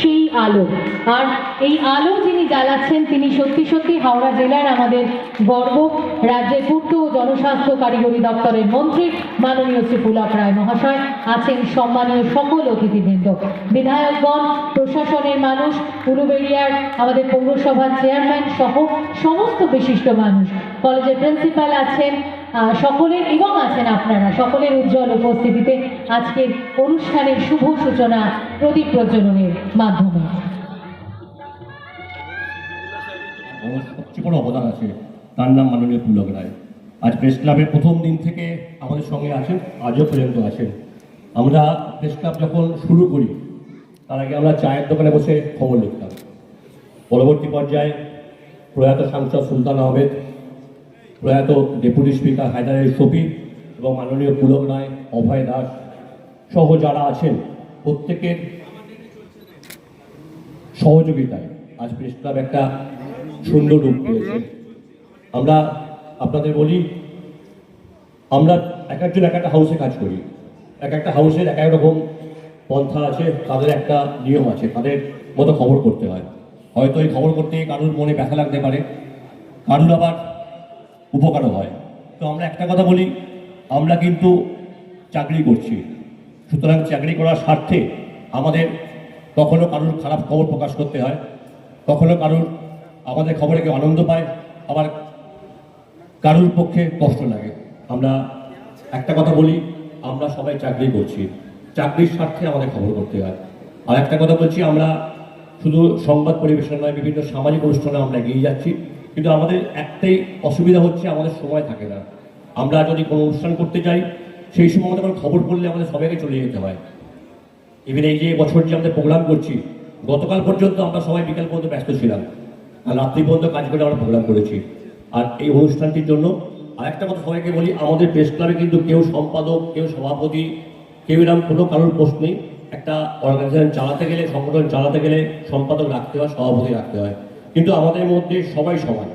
সেই আলো। আর এই আলো যিনি জ্বালাচ্ছেন, তিনি সত্যি সত্যি হাওড়া জেলার আমাদের গর্ব, রাজ্যের পূর্ত ও জনস্বাস্থ্য কারিগরি দপ্তরের মন্ত্রী মাননীয় শ্রী পুলক রায় মহাশয় আছেন সম্মানীয় সকল অতিথিবৃন্দ। বিধায়কগণ, প্রশাসনের মানুষ, উলুবেড়িয়ার আমাদের পৌরসভার চেয়ারম্যান সহ সমস্ত বিশিষ্ট মানুষ। কলেজের প্রিন্সিপাল আছেন সকলের এবং আছেন আপনারা, সকলের উজ্জ্বল উপস্থিতিতে আজকের অনুষ্ঠানের শুভ সূচনা প্রদীপ প্রজ্বলনের মাধ্যমে। সবচেয়ে বড় অবদান আছে, তার নাম মাননীয় পুলক রায়। আজ প্রেস ক্লাবের প্রথম দিন থেকে আমাদের সঙ্গে আছেন, আজও পর্যন্ত আছেন। আমরা প্রেস ক্লাব যখন শুরু করি, তার আগে আমরা চায়ের দোকানে বসে খবর লিখতাম। পরবর্তী পর্যায়ে প্রয়াত সাংসদ সুলতান আহমেদ প্রয়াত ডেপুটি স্পিকার হায়দার আলী শফিক এবং মাননীয় পুলক রায় অভয় দাস সহ যারা আছেন প্রত্যেকের সহযোগিতায় আজ প্রেস ক্লাব একটা সুন্দর রূপ পেয়েছে। আমরা আপনাদের বলি, আমরা এক একজন এক একটা হাউসে কাজ করি। এক একটা হাউসের এক এক রকম পন্থা আছে, তাদের একটা নিয়ম আছে, তাদের মতো খবর করতে হয়। হয়তো এই খবর করতে কারোর মনে ব্যথা লাগতে পারে, কারোর আবার উপকারও হয়। তো আমরা একটা কথা বলি, আমরা কিন্তু চাকরি করছি। সুতরাং চাকরি করার স্বার্থে আমাদের কখনো কারোর খারাপ খবর প্রকাশ করতে হয়, কখনো কারোর আমাদের খবরে কেউ আনন্দ পায়, আবার কারোর পক্ষে কষ্ট লাগে। আমরা একটা কথা বলি, আমরা সবাই চাকরি করছি। চাকরির স্বার্থে আমাদের খবর করতে হয়। আর একটা কথা বলছি, আমরা শুধু সংবাদ পরিবেশন নয়, বিভিন্ন সামাজিক অনুষ্ঠানে আমরা এগিয়ে যাচ্ছি। কিন্তু আমাদের একটাই অসুবিধা হচ্ছে আমাদের সময় থাকে না। আমরা যদি কোনো অনুষ্ঠান করতে যাই, সেই সময় আমাদের কোনো খবর পড়লে আমাদের সবাইকে চলে যেতে হয়। ইভেন এই যে বছর যে আমাদের প্রোগ্রাম করছি, গতকাল পর্যন্ত আমরা সবাই বিকাল পর্যন্ত ব্যস্ত ছিলাম। আর রাত্রি পর্যন্ত কাজ করে আমরা প্রোগ্রাম করেছি। আর এই অনুষ্ঠানটির জন্য আরেকটা কথা সবাইকে বলি, আমাদের প্রেস ক্লাবে কিন্তু কেউ সম্পাদক, কেউ সভাপতি, কেউ এরকম কোনো কারোর পোস্ট নেই। একটা অর্গানাইজেশন চালাতে গেলে, সংগঠন চালাতে গেলে সম্পাদক রাখতে হয়, সভাপতি রাখতে হয়। কিন্তু আমাদের মধ্যে সবাই সমান।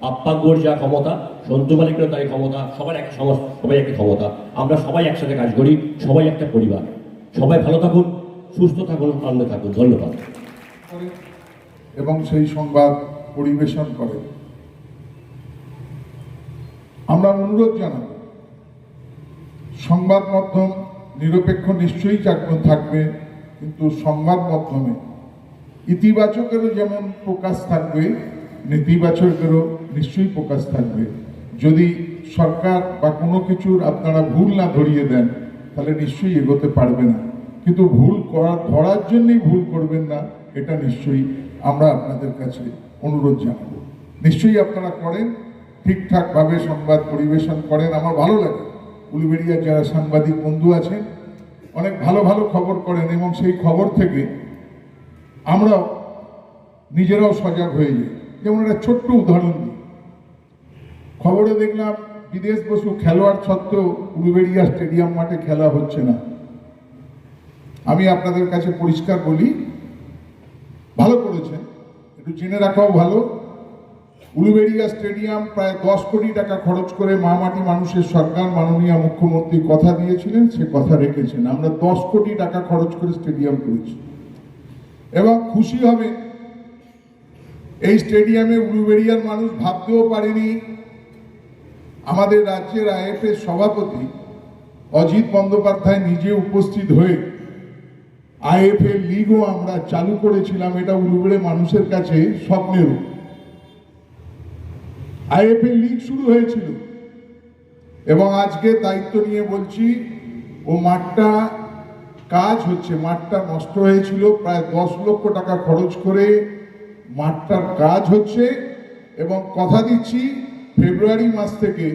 আপ্পাগ্যর যা ক্ষমতা, সন্তু মালিকের তাই ক্ষমতা, সবার এক সম- সবাই একই ক্ষমতা। আমরা সবাই একসাথে কাজ করি, সবাই একটা পরিবার। সবাই ভালো থাকুন, সুস্থ থাকুন, আনন্দে থাকুন। ধন্যবাদ। এবং সেই সংবাদ পরিবেশন করে। আমরা অনুরোধ জানাব, সংবাদ মাধ্যম নিরপেক্ষ নিশ্চয়ই থাকবে, কিন্তু সংবাদ মাধ্যমে ইতিবাচকেরও যেমন প্রকাশ থাকবে, নেতিবাচকেরও নিশ্চয়ই প্রকাশ থাকবে। যদি সরকার বা কোনো কিছুর আপনারা ভুল না ধরিয়ে দেন, তাহলে নিশ্চয়ই এগোতে পারবে না। কিন্তু ভুল করা, ধরার জন্যই ভুল করবেন না, এটা নিশ্চয়ই আমরা আপনাদের কাছে অনুরোধ জানাব। নিশ্চয়ই আপনারা করেন, ঠিকঠাকভাবে সংবাদ পরিবেশন করেন। আমার ভালো লাগে। উলুবেড়িয়ার যারা সাংবাদিক বন্ধু আছেন, অনেক ভালো ভালো খবর করেন, এবং সেই খবর থেকে আমরাও নিজেরাও সজাগ হয়ে যাই। যেমন একটা ছোট্ট উদাহরণ দিই। খবরে দেখলাম বিদেশ বসু খেলোয়াড় সত্ত্বেও উলুবেড়িয়া স্টেডিয়াম মাঠে খেলা হচ্ছে না। আমি আপনাদের কাছে পরিষ্কার বলি, ভালো করেছেন। একটু জেনে রাখাও ভালো। উলুবেড়িয়া স্টেডিয়াম প্রায় দশ কোটি টাকা খরচ করে মামাটি মানুষের সরকার মাননীয় মুখ্যমন্ত্রী কথা দিয়েছিলেন, সে কথা রেখেছেন। আমরা দশ কোটি টাকা খরচ করে স্টেডিয়াম করেছি। এবং খুশি হবে। এই স্টেডিয়ামে উলুবেড়িয়ার মানুষ ভাবতেও পারেনি। আমাদের রাজ্যের আইএফএর সভাপতি অজিত বন্দ্যোপাধ্যায় নিজে উপস্থিত হয়ে আইএফএ লিগও আমরা চালু করেছিলাম। এটা উলুবেড়ে মানুষের কাছে স্বপ্নের আইএফএ লিগ শুরু হয়েছিল। এবং আজকে দায়িত্ব নিয়ে বলছি, ও মাঠটা কাজ হচ্ছে মাঠটা নষ্ট হয়েছিল, প্রায় দশ লক্ষ টাকা খরচ করে মাঠটার কাজ হচ্ছে এবং কথা দিচ্ছি, ফেব্রুয়ারি মাস থেকে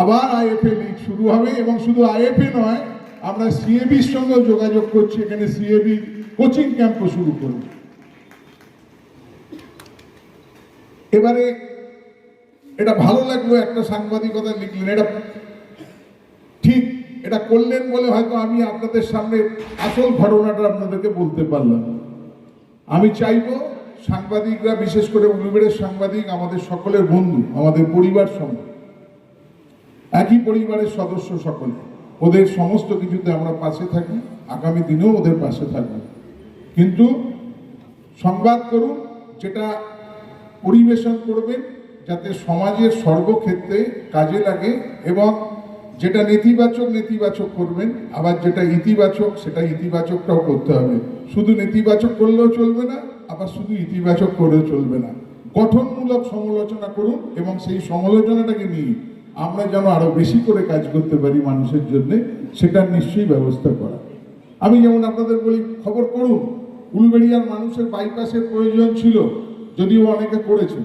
আবার আইএফএ লিগ শুরু হবে এবং শুধু আইএফএ নয়, আমরা সিএবির সঙ্গেও যোগাযোগ করছি, এখানে সিএবি কোচিং ক্যাম্পও শুরু করব। এবারে এটা ভালো লাগল একটা সাংবাদিকতা লিখলেন, এটা এটা করলেন বলে হয়তো আমি আপনাদের সামনে আসল ঘটনাটা আপনাদেরকে বলতে পারলাম। আমি চাইব সাংবাদিকরা, বিশেষ করে উলুবেড়ের সাংবাদিক, আমাদের সকলের বন্ধু, আমাদের পরিবার সঙ্গে, একই পরিবারের সদস্য সকলে, ওদের সমস্ত কিছুতে আমরা পাশে থাকি, আগামী দিনেও ওদের পাশে থাকব। কিন্তু সংবাদ করুন, যেটা পরিবেশন করবেন, যাতে সমাজের সর্বক্ষেত্রে কাজে লাগে এবং যেটা নেতিবাচক নেতিবাচক করবেন, আবার যেটা ইতিবাচক, সেটা ইতিবাচকটাও করতে হবে। শুধু নেতিবাচক করলেও চলবে না, আবার শুধু ইতিবাচক করেও চলবে না। গঠনমূলক সমালোচনা করুন এবং সেই সমালোচনাটাকে নিয়ে আমরা যেন আরও বেশি করে কাজ করতে পারি মানুষের জন্য, সেটার নিশ্চয়ই ব্যবস্থা করা। আমি যেমন আপনাদের বলি, খবর করুন উলবেড়িয়ার মানুষের বাইপাসের প্রয়োজন ছিল, যদিও অনেকে করেছে।